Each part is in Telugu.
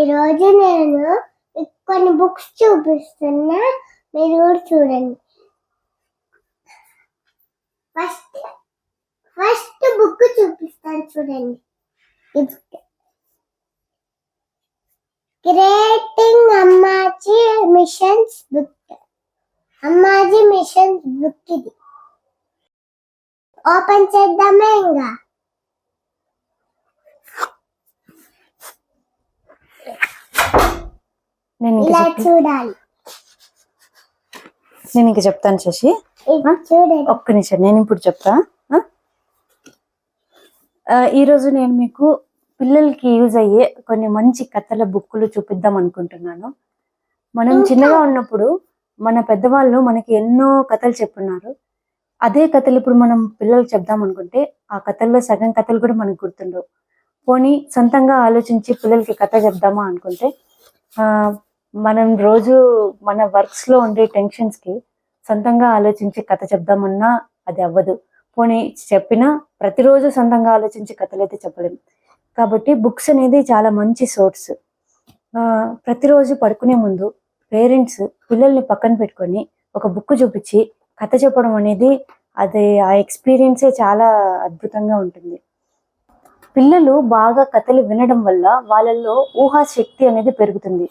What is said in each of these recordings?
ఈరోజు నేను కొన్ని బుక్స్ చూపిస్తున్నా. మీరు కూడా చూడండి. ఫస్ట్ ఫస్ట్ బుక్ చూపిస్తాను చూడండి. Creating book. Ammaji machines book Ammaji machines book ఇది. ఓపెన్ చేద్దామా ఇంకా? నేను ఇంక ఇలా చూడాలి. నేను ఇంక చెప్తాను శశి. ఒక్క నిమిషం నేను ఇప్పుడు చెప్తా. ఈరోజు నేను మీకు పిల్లలకి యూజ్ అయ్యే కొన్ని మంచి కథల బుక్కులు చూపిద్దాం అనుకుంటున్నాను. మనం? చిన్నగా ఉన్నప్పుడు మన పెద్దవాళ్ళు మనకి ఎన్నో కథలు చెప్పున్నారు. అదే కథలు ఇప్పుడు మనం పిల్లలకు చెప్దాం అనుకుంటే ఆ కథల్లో సగం కథలు కూడా మనకు గుర్తుండవు. పోనీ సొంతంగా ఆలోచించి పిల్లలకి కథ చెప్దామా అనుకుంటే ఆ మనం రోజు మన వర్క్స్లో ఉండే టెన్షన్స్కి సొంతంగా ఆలోచించి కథ చెప్దామన్నా అది అవ్వదు. పోనీ చెప్పినా ప్రతిరోజు సొంతంగా ఆలోచించి కథలు అయితే చెప్పలేము కాబట్టి బుక్స్ అనేది చాలా మంచి సోర్స్. ప్రతిరోజు పడుకునే ముందు పేరెంట్స్ పిల్లల్ని పక్కన పెట్టుకొని ఒక బుక్ చూపించి కథ చెప్పడం అనేది అది ఆ ఎక్స్పీరియన్సే చాలా అద్భుతంగా ఉంటుంది. పిల్లలు బాగా కథలు వినడం వల్ల వాళ్ళల్లో ఊహా శక్తి అనేది పెరుగుతుంది.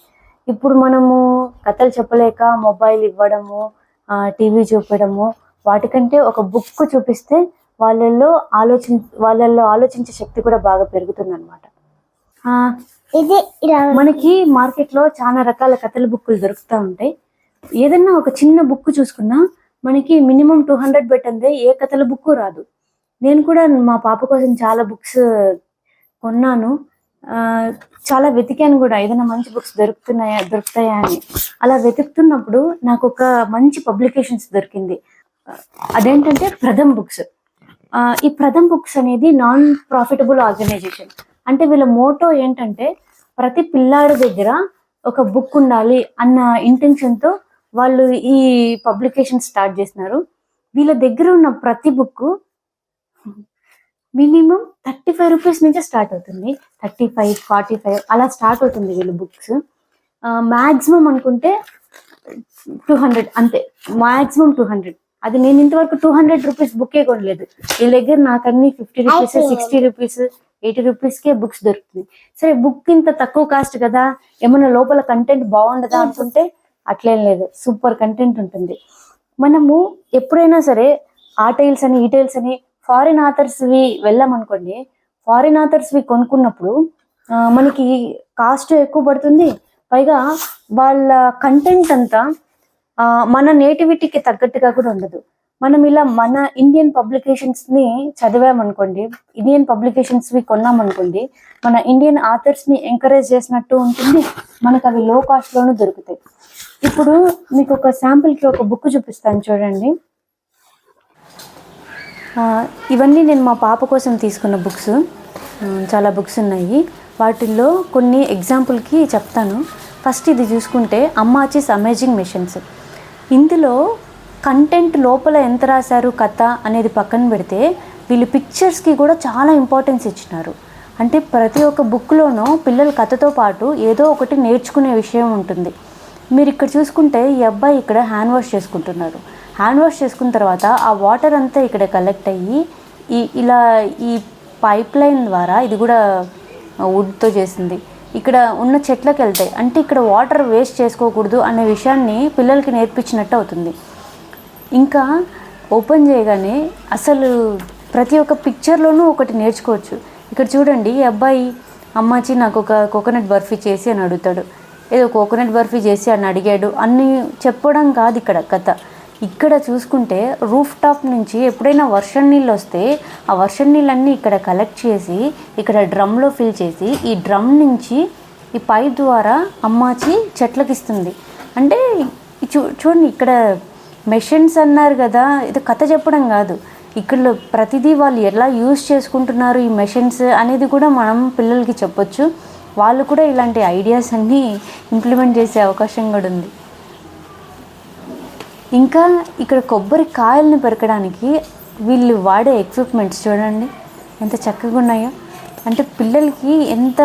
ఇప్పుడు మనము కథలు చెప్పలేక మొబైల్ ఇవ్వడము టీవీ చూపడము వాటికంటే ఒక బుక్ చూపిస్తే వాళ్ళల్లో ఆలోచి వాళ్ళల్లో ఆలోచించే శక్తి కూడా బాగా పెరుగుతుంది అనమాట ఇది ఇలా మనకి మార్కెట్లో చాలా రకాల కథల బుక్కులు దొరుకుతూ ఉంటాయి. ఏదన్నా ఒక చిన్న బుక్ చూసుకున్నా మనకి మినిమం టూ హండ్రెడ్ పెట్టందే ఏ కథల బుక్ రాదు. నేను కూడా మా పాప కోసం చాలా బుక్స్ కొన్నాను. చాలా వెతికాను కూడా. ఏదైనా మంచి బుక్స్ దొరుకుతున్నాయా దొరుకుతాయా అని. అలా వెతుకుతున్నప్పుడు నాకు ఒక మంచి పబ్లికేషన్స్ దొరికింది. అదేంటంటే ప్రథమ్ బుక్స్ ఈ ప్రథమ్ బుక్స్ అనేది నాన్ ప్రాఫిటబుల్ ఆర్గనైజేషన్ అంటే వీళ్ళ మోటో ఏంటంటే ప్రతి పిల్లాడి దగ్గర ఒక బుక్ ఉండాలి అన్న ఇంటెన్షన్తో వాళ్ళు ఈ పబ్లికేషన్ స్టార్ట్ చేసినారు వీళ్ళ దగ్గర ఉన్న ప్రతి book minimum thirty five rupees నుంచే స్టార్ట్ అవుతుంది. థర్టీ ఫైవ్ ఫార్టీ ఫైవ్ అలా స్టార్ట్ అవుతుంది వీళ్ళ బుక్స్. మాక్సిమం అనుకుంటే టూ హండ్రెడ్ అంతే. Maximum two hundred. అది నేను ఇంతవరకు టూ హండ్రెడ్ రూపీస్ బుక్కే కొనలేదు. వీళ్ళ దగ్గర నాకు అన్ని fifty rupees. Sixty rupees eighty రూపీస్కే బుక్స్ దొరుకుతుంది. సరే బుక్ ఇంత తక్కువ కాస్ట్ కదా? ఏమైనా లోపల కంటెంట్ బాగుండదా అనుకుంటే అట్లేం లేదు. సూపర్ కంటెంట్ ఉంటుంది. మనము ఎప్పుడైనా సరే ఆ టైల్స్ అని ఈ టైల్స్ అని ఫారిన్ ఆథర్స్వి వెళ్ళామనుకోండి ఫారిన్ ఆథర్స్వి కొనుక్కున్నప్పుడు మనకి కాస్ట్ ఎక్కువ పడుతుంది పైగా వాళ్ళ కంటెంట్ అంతా మన నేటివిటీకి తగ్గట్టుగా కూడా ఉండదు. మనం ఇలా మన ఇండియన్ పబ్లికేషన్స్ని చదివామనుకోండి ఇండియన్ పబ్లికేషన్స్వి కొన్నామనుకోండి మన ఇండియన్ ఆథర్స్ని ఎంకరేజ్ చేసినట్టు ఉంటుంది మనకు అవి లో కాస్ట్లోనూ దొరుకుతాయి. ఇప్పుడు మీకు ఒక శాంపుల్కి ఒక బుక్ చూపిస్తాను చూడండి. ఇవన్నీ నేను మా పాప కోసం తీసుకున్న బుక్స్. చాలా బుక్స్ ఉన్నాయి. వాటిల్లో కొన్ని ఎగ్జాంపుల్కి చెప్తాను. ఫస్ట్ ఇది చూసుకుంటే అమ్మాచీస్ అమేజింగ్ మిషన్స్. ఇందులో కంటెంట్ లోపల ఎంత రాశారు కథ అనేది పక్కన పెడితే వీళ్ళు పిక్చర్స్కి కూడా చాలా ఇంపార్టెన్స్ ఇచ్చినారు. అంటే ప్రతి ఒక్క బుక్లోనూ పిల్లల కథతో పాటు ఏదో ఒకటి నేర్చుకునే విషయం ఉంటుంది. మీరు ఇక్కడ చూసుకుంటే ఈ అబ్బాయి ఇక్కడ హ్యాండ్ వాష్ చేసుకుంటున్నారు. హ్యాండ్ వాష్ చేసుకున్న తర్వాత ఆ వాటర్ అంతా ఇక్కడ కలెక్ట్ అయ్యి ఈ ఇలా ఈ పైప్ లైన్ ద్వారా ఇది కూడా వుడ్తో చేసింది. ఇక్కడ ఉన్న చెట్లకు వెళ్తాయి అంటే ఇక్కడ వాటర్ వేస్ట్ చేసుకోకూడదు అనే విషయాన్ని పిల్లలకి నేర్పించినట్టు అవుతుంది. ఇంకా ఓపెన్ చేయగానే అసలు ప్రతి ఒక్క పిక్చర్లోనూ ఒకటి నేర్చుకోవచ్చు. ఇక్కడ చూడండి ఈ అబ్బాయి అమ్మాచి నాకు ఒక కోకోనట్ బర్ఫీ చేసి అని అడుగుతాడు. ఏదో కోకోనట్ బర్ఫీ చేసి అని అడిగాడు. అన్ని చెప్పడం కాదు ఇక్కడ కథ. ఇక్కడ చూసుకుంటే రూఫ్ టాప్ నుంచి ఎప్పుడైనా వర్షం నీళ్ళు వస్తే ఆ వర్షం నీళ్ళన్నీ ఇక్కడ కలెక్ట్ చేసి ఇక్కడ డ్రమ్లో ఫిల్ చేసి ఈ డ్రమ్ నుంచి ఈ పైప్ ద్వారా అమ్మాచి చెట్లకి ఇస్తుంది. అంటే చూ చూడండి ఇక్కడ మెషిన్స్ అన్నారు కదా ఇది కథ చెప్పడం కాదు. ఇక్కడ ప్రతిదీ వాళ్ళు ఎలా యూజ్ చేసుకుంటున్నారు ఈ మెషిన్స్ అనేది కూడా మనం పిల్లలకి చెప్పొచ్చు. వాళ్ళు కూడా ఇలాంటి ఐడియాస్ అన్నీ ఇంప్లిమెంట్ చేసే అవకాశం కూడా ఉంది. ఇంకా ఇక్కడ కొబ్బరి కాయల్ని పెరకడానికి వీళ్ళు వాడే ఎక్విప్మెంట్స్ చూడండి. ఎంత చక్కగా ఉన్నాయో. అంటే పిల్లలకి ఎంత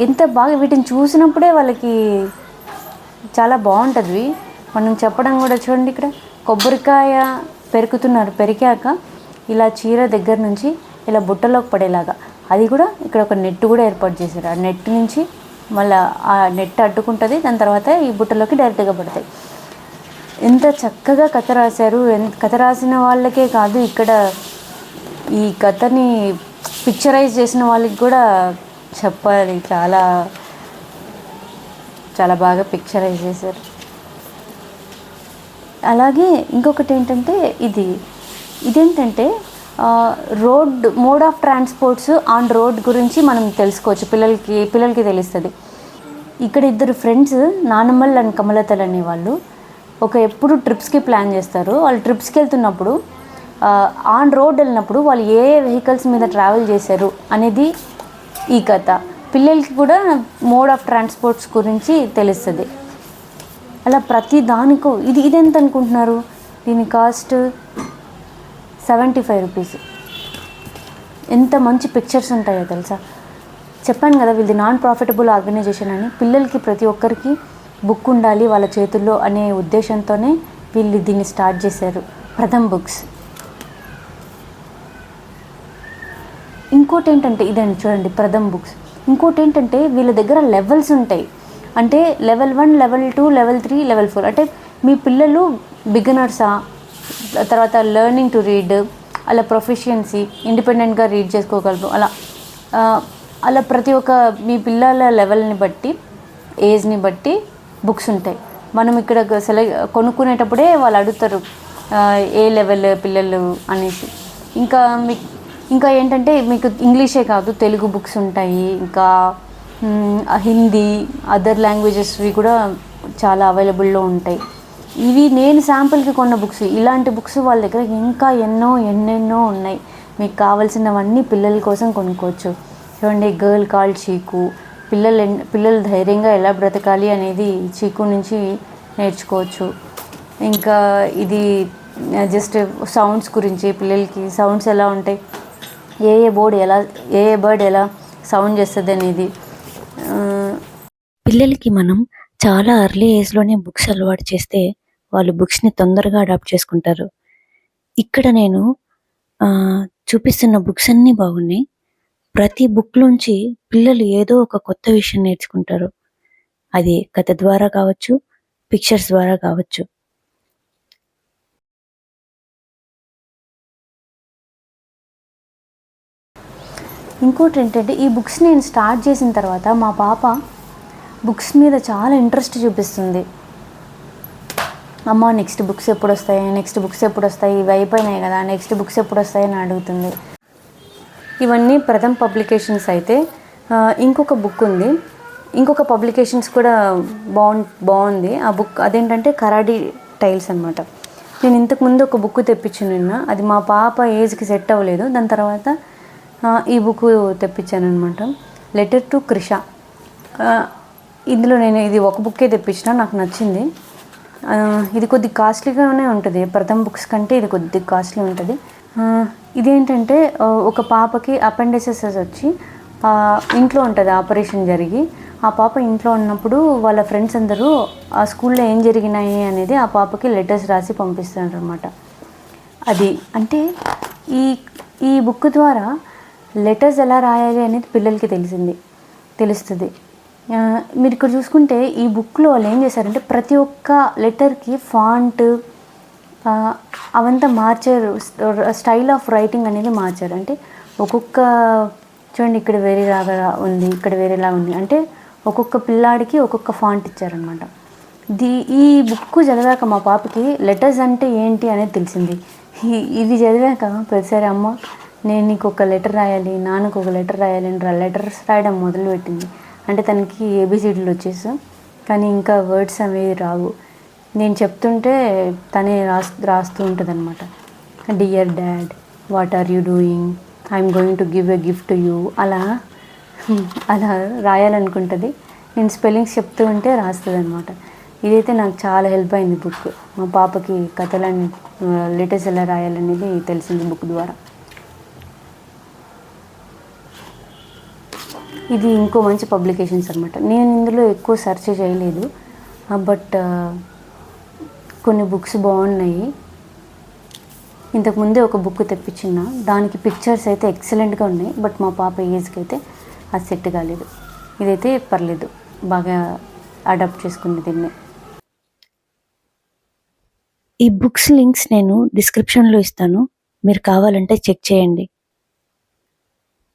ఎంత బాగా వీటిని చూసినప్పుడే వాళ్ళకి చాలా బాగుంటుంది. మనం చెప్పడం కూడా చూడండి ఇక్కడ. కొబ్బరికాయ పెరుకుతున్నారు పెరికాక ఇలా చీర దగ్గర నుంచి ఇలా బుట్టలోకి పడేలాగా. అది కూడా ఇక్కడ ఒక నెట్ కూడా ఏర్పాటు చేశారు. ఆ నెట్ నుంచి మళ్ళీ ఆ నెట్ అడ్డుకుంటుంది. దాని తర్వాత ఈ బుట్టలోకి డైరెక్ట్గా పడతాయి. ఎంత చక్కగా కథ రాశారు. కథ రాసిన వాళ్ళకే కాదు ఇక్కడ ఈ కథని పిక్చరైజ్ చేసిన వాళ్ళకి కూడా చెప్పాలి. చాలా చాలా బాగా పిక్చరైజ్ చేశారు. అలాగే ఇంకొకటి ఏంటంటే ఇది ఇదేంటంటే road mode of transports on road గురించి మనం తెలుసుకోవచ్చు. పిల్లలకి పిల్లలకి తెలుస్తుంది. ఇక్కడ ఇద్దరు ఫ్రెండ్స్ నానమ్మల్ అండ్ కమలతల్ అనే వాళ్ళు ఒక ఎప్పుడు ట్రిప్స్కి ప్లాన్ చేస్తారు. వాళ్ళు ట్రిప్స్కి వెళ్తున్నప్పుడు ఆన్ రోడ్ వెళ్ళినప్పుడు వాళ్ళు ఏ వెహికల్స్ మీద ట్రావెల్ చేశారు అనేది ఈ కథ. పిల్లలకి కూడా మోడ్ ఆఫ్ ట్రాన్స్పోర్ట్స్ గురించి తెలుస్తుంది. అలా ప్రతి దానికో ఇది ఇదెంత అనుకుంటున్నారు? దీని కాస్ట్ సెవెంటీ ఫైవ్ రూపీస్. ఎంత మంచి పిక్చర్స్ ఉంటాయో తెలుసా? చెప్పాను కదా వీళ్ళది నాన్ ప్రాఫిటబుల్ ఆర్గనైజేషన్ అని. పిల్లలకి ప్రతి ఒక్కరికి బుక్ ఉండాలి వాళ్ళ చేతుల్లో అనే ఉద్దేశంతోనే వీళ్ళు దీన్ని స్టార్ట్ చేశారు. ప్రథమ్ బుక్స్. ఇంకోటి ఏంటంటే ఇదండి చూడండి ప్రథమ్ బుక్స్. ఇంకోటి ఏంటంటే వీళ్ళ దగ్గర లెవెల్స్ ఉంటాయి. అంటే level one level two level three level four. అంటే మీ పిల్లలు బిగినర్సా? తర్వాత లెర్నింగ్ టు రీడ్ అలా ప్రొఫిషియన్సీ ఇండిపెండెంట్గా రీడ్ చేసుకోగలరు. అలా అలా ప్రతి ఒక్క మీ పిల్లల లెవెల్ని బట్టి ఏజ్ని బట్టి బుక్స్ ఉంటాయి. మనం ఇక్కడ సెలెక్ట్ కొనుక్కునేటప్పుడే వాళ్ళు అడుగుతారు ఏ లెవెల్ పిల్లలు అనేసి. ఇంకా మీ ఇంకా ఏంటంటే మీకు ఇంగ్లీషే కాదు తెలుగు బుక్స్ ఉంటాయి. ఇంకా హిందీ అదర్ లాంగ్వేజెస్వి కూడా చాలా అవైలబుల్లో ఉంటాయి. ఇవి నేను శాంపుల్కి కొన్న బుక్స్. ఇలాంటి బుక్స్ వాళ్ళ దగ్గర ఇంకా ఎన్నో ఎన్నెన్నో ఉన్నాయి. మీకు కావాల్సినవన్నీ పిల్లల కోసం కొనుక్కోవచ్చు. చూడండి గర్ల్ కాల్ చీకు పిల్లలు పిల్లలు ధైర్యంగా ఎలా బ్రతకాలి అనేది చీకు నుంచి నేర్చుకోవచ్చు. ఇంకా ఇది జస్ట్ సౌండ్స్ గురించి పిల్లలకి సౌండ్స్ ఎలా ఉంటాయి ఏ ఏ బోర్డ్ ఎలా ఏ ఏ బర్డ్ ఎలా సౌండ్ చేస్తుంది అనేది పిల్లలకి మనం చాలా అర్లీ ఏజ్లోనే బుక్స్ అలవాటు చేస్తే వాళ్ళు బుక్స్ని తొందరగా అడాప్ట్ చేసుకుంటారు. ఇక్కడ నేను చూపిస్తున్న బుక్స్ అన్నీ బాగున్నాయి. ప్రతి బుక్ నుంచి పిల్లలు ఏదో ఒక కొత్త విషయం నేర్చుకుంటారు. అది కథ ద్వారా కావచ్చు పిక్చర్స్ ద్వారా కావచ్చు. ఇంకోటి ఏంటంటే ఈ బుక్స్ నేను స్టార్ట్ చేసిన తర్వాత మా పాప బుక్స్ మీద చాలా ఇంట్రెస్ట్ చూపిస్తుంది. అమ్మ నెక్స్ట్ బుక్స్ ఎప్పుడు వస్తాయి? నెక్స్ట్ బుక్స్ ఎప్పుడు వస్తాయి? ఇవి అయిపోయినాయి కదా నెక్స్ట్ బుక్స్ ఎప్పుడు వస్తాయి? అని అడుగుతుంది. ఇవన్నీ ప్రథమ్ పబ్లికేషన్స్ అయితే ఇంకొక బుక్ ఉంది. ఇంకొక పబ్లికేషన్స్ కూడా బాగు బాగుంది ఆ బుక్ అదేంటంటే కరాడీ టైల్స్ అనమాట నేను ఇంతకు ముందు ఒక బుక్ తెప్పించాను నిన్న. అది మా పాప ఏజ్కి సెట్ అవ్వలేదు. దాని తర్వాత ఈ బుక్ తెప్పించాను అనమాట లెటర్ టు క్రిష. ఇందులో నేను ఇది ఒక బుక్కే తెప్పించిన నాకు నచ్చింది. ఇది కొద్ది కాస్ట్లీగానే ఉంటుంది. ప్రథమ్ బుక్స్ కంటే ఇది కొద్ది కాస్ట్లీ ఉంటుంది. ఇదేంటంటే ఒక పాపకి అపెండిసెసెస్ వచ్చి ఇంట్లో ఉంటుంది ఆపరేషన్ జరిగి. ఆ పాప ఇంట్లో ఉన్నప్పుడు వాళ్ళ ఫ్రెండ్స్ అందరూ ఆ స్కూల్లో ఏం జరిగినాయి అనేది ఆ పాపకి లెటర్స్ రాసి పంపిస్తారనమాట అది అంటే ఈ ఈ బుక్ ద్వారా లెటర్స్ ఎలా రాయాలి అనేది పిల్లలకి తెలిసింది తెలుస్తుంది. మీరు ఇక్కడ చూసుకుంటే ఈ బుక్లో వాళ్ళు ఏం చేశారంటే ప్రతి ఒక్క లెటర్కి ఫాంట్ అవంతా మార్చారు. స్టైల్ ఆఫ్ రైటింగ్ అనేది మార్చారు. అంటే ఒక్కొక్క చూడండి ఇక్కడ వేరేలాగా ఉంది ఇక్కడ వేరేలా ఉంది. అంటే ఒక్కొక్క పిల్లాడికి ఒక్కొక్క ఫాంట్ ఇచ్చారనమాట ది ఈ బుక్ చదివాక మా పాపకి లెటర్స్ అంటే ఏంటి అనేది తెలిసింది. ఇది చదివాక ప్రతిసారి అమ్మ నేను నీకు ఒక లెటర్ రాయాలి నాన్నకు ఒక లెటర్ రాయాలి అని లెటర్స్ రాయడం మొదలుపెట్టింది. అంటే తనకి ఏబిసిడీలు వచ్చేసి కానీ ఇంకా వర్డ్స్ అవి రావు. నేను చెప్తుంటే తనే రాస్ రాస్తూ ఉంటుంది అనమాట dear dad what are you doing I'm going to give a gift you అలా అలా రాయాలనుకుంటుంది. నేను స్పెల్లింగ్స్ చెప్తూ ఉంటే రాస్తుంది అనమాట ఇదైతే నాకు చాలా హెల్ప్ అయింది బుక్. మా పాపకి కథలని లెటర్స్ ఎలా రాయాలనేది తెలిసింది బుక్ ద్వారా. ఇది ఇంకో మంచి పబ్లికేషన్స్ అనమాట నేను ఇందులో ఎక్కువ సెర్చ్ చేయలేదు. బట్ కొన్ని బుక్స్ బాగున్నాయి. ఇంతకుముందే ఒక బుక్ తెప్పించిన దానికి పిక్చర్స్ అయితే ఎక్సలెంట్గా ఉన్నాయి. బట్ మా పాప ఏజ్కి అయితే అది సెట్ కాలేదు. ఇదైతే పర్లేదు. బాగా అడాప్ట్ చేసుకుంది దీన్ని. ఈ బుక్స్ లింక్స్ నేను డిస్క్రిప్షన్లో ఇస్తాను. మీరు కావాలంటే చెక్ చేయండి.